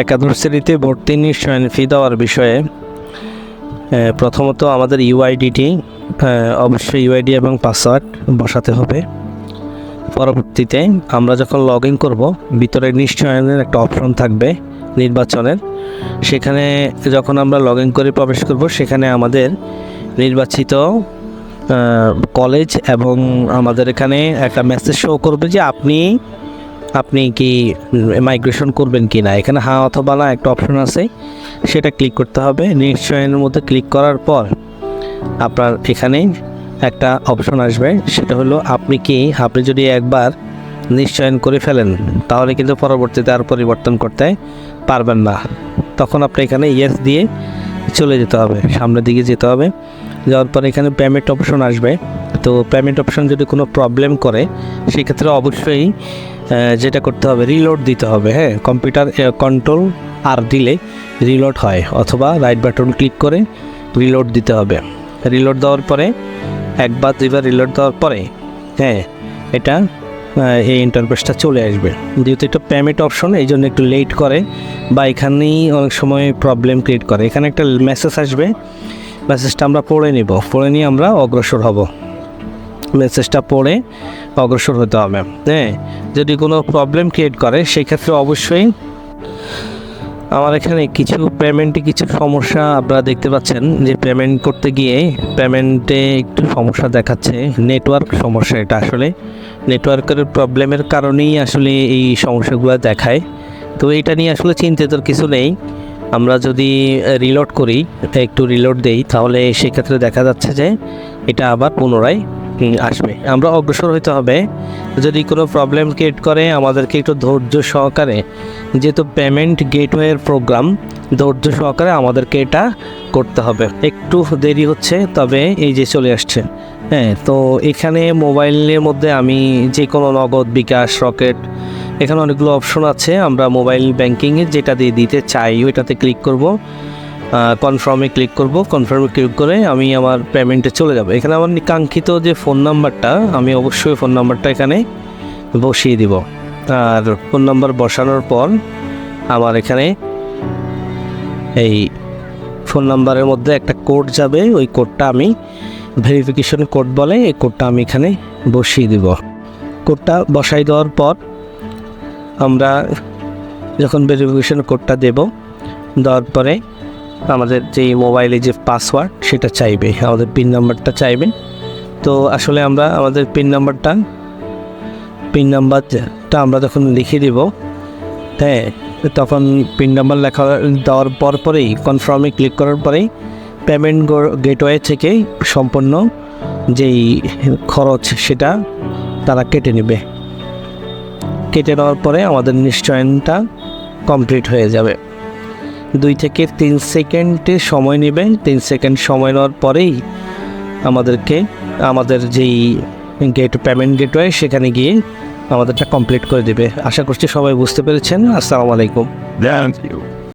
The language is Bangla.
একাদশ শ্রেণীতে ভর্তি নিশ্চয়ন ফি দেওয়ার বিষয়ে প্রথমত আমাদের ইউআইডিটি অবশ্যই ইউআইডি এবং পাসওয়ার্ড বসাতে হবে। পরবর্তীতে আমরা যখন লগ ইন করব, ভিতরে নিশ্চয়নের একটা অপশন থাকবে, নির্বাচনের। সেখানে যখন আমরা লগ ইন করে প্রবেশ করব, সেখানে আমাদের নির্বাচিত কলেজ এবং আমাদের এখানে একটা মেসেজ শো করবে যে আপনি আপনি কি মাইগ্রেশন করবেন কি না এখানে হ্যাঁ অথবা না একটা অপশন আছে। সেটা ক্লিক করতে হবে। নিশ্চয়নের মধ্যে ক্লিক করার পর আপনার এখানে একটা অপশন আসবে। সেটা হলো আপনি কি, আপনি যদি একবার নিশ্চয়ন করে ফেলেন, তাহলে কিন্তু পরবর্তীতে আর পরিবর্তন করতে পারবেন না। তখন আপনি এখানে ইয়েস দিয়ে চলে যেতে হবে, সামনের দিকে যেতে হবে। যাওয়ার পর এখানে পেমেন্ট অপশন আসবে। তো পেমেন্ট অপশন যদি কোনো প্রবলেম করে, সেক্ষেত্রে অবশ্যই যেটা করতে হবে রিলোড দিতে হবে হ্যাঁ? কম্পিউটার কন্ট্রোল আর দিলে রিলোড হয়, অথবা রাইট বাটন ক্লিক করে রিলোড দিতে হবে। রিলোড দেওয়ার পরে একবার দুইবার রিলোড দেওয়ার পরে হ্যাঁ এটা এই ইন্টারফেসটা চলে আসবে। যেহেতু এটা পেমেন্ট অপশন এই জন্য একটু লেট করে, বা এখানেই অনেক সময় প্রবলেম ক্রিয়েট করে। এখানে একটা মেসেজ আসবে মেসেজটা আমরা পড়ে নিব। পড়ে নিয়ে আমরা অগ্রসর হব। মেসেজটা পড়ে অগ্রসর হতে হবে। হ্যাঁ যদি কোনো প্রবলেম ক্রিয়েট করে, সেক্ষেত্রে অবশ্যই আমার এখানে কিছু পেমেন্টে কিছু সমস্যা আপনারা দেখতে পাচ্ছেন যে পেমেন্ট করতে গিয়ে পেমেন্টে একটু সমস্যা দেখাচ্ছে নেটওয়ার্ক সমস্যা এটা আসলে। নেটওয়ার্কের প্রবলেমের কারণেই আসলে এই সমস্যাগুলো দেখায়। তো এটা নিয়ে আসলে চিন্তিত কিছু নেই। আমরা যদি রিলোড করি, একটু রিলোড দেই, তাহলে সেক্ষেত্রে দেখা যাচ্ছে যে এটা আবার পুনরায় আসবে। আমরা অগ্রসর হতে হবে। যদি কোনো প্রবলেম ক্রিয়েট করে, আমাদেরকে একটু ধৈর্য সহকারে, যেহেতু পেমেন্ট গেটওয়ের প্রোগ্রাম ধৈর্য সহকারে আমাদেরকে এটা করতে হবে। একটু দেরি হচ্ছে, তবে এই যে চলে আসছে। হ্যাঁ তো এখানে মোবাইলের মধ্যে আমি যে কোনো নগদ, বিকাশ রকেট এখানে অনেকগুলো অপশন আছে। আমরা মোবাইল ব্যাংকিংয়ে যেটা দিয়ে দিতে চাই, ওইটাতে ক্লিক করব। কনফার্মে ক্লিক করব। কনফার্মে ক্লিক করে আমি আমার পেমেন্টে চলে যাব। এখানে আমার কাঙ্ক্ষিত যে ফোন নাম্বারটা আমি অবশ্যই ফোন নাম্বারটা এখানে বসিয়ে দিব। আর ফোন নাম্বার বসানোর পর আমার এখানে এই ফোন নাম্বারের মধ্যে একটা কোড যাবে। ওই কোডটা আমি ভেরিফিকেশন কোড বলে এই কোডটা আমি এখানে বসিয়ে দিব। কোডটা বসাই দেওয়ার পর আমরা যখন ভেরিফিকেশন কোডটা দেব, দেওয়ার পরে আমাদের যে মোবাইলে যে পাসওয়ার্ড সেটা চাইবে, আমাদের পিন নাম্বারটা চাইবে তো আসলে আমরা আমাদের পিন নাম্বারটা পিন নাম্বারটা আমরা যখন লিখে দেব হ্যাঁ তখন পিন নাম্বার লেখা দেওয়ার পর পরেই কনফার্মে ক্লিক করার পরেই পেমেন্ট গেটওয়ে থেকে সম্পূর্ণ যেই খরচ সেটা তারা কেটে নেবে। কেটে নেওয়ার পরে আমাদের নিশ্চয়নটা কমপ্লিট হয়ে যাবে। দুই থেকে তিন সেকেন্ডে সময় নেবেন। তিন সেকেন্ড সময় নেওয়ার পরেই আমাদেরকে, আমাদের যেই গেট পেমেন্ট গেটওয়ে সেখানে গিয়ে আমাদেরটা কমপ্লিট করে দেবে। আশা করছি সবাই বুঝতে পেরেছেন। আসসালামু আলাইকুম.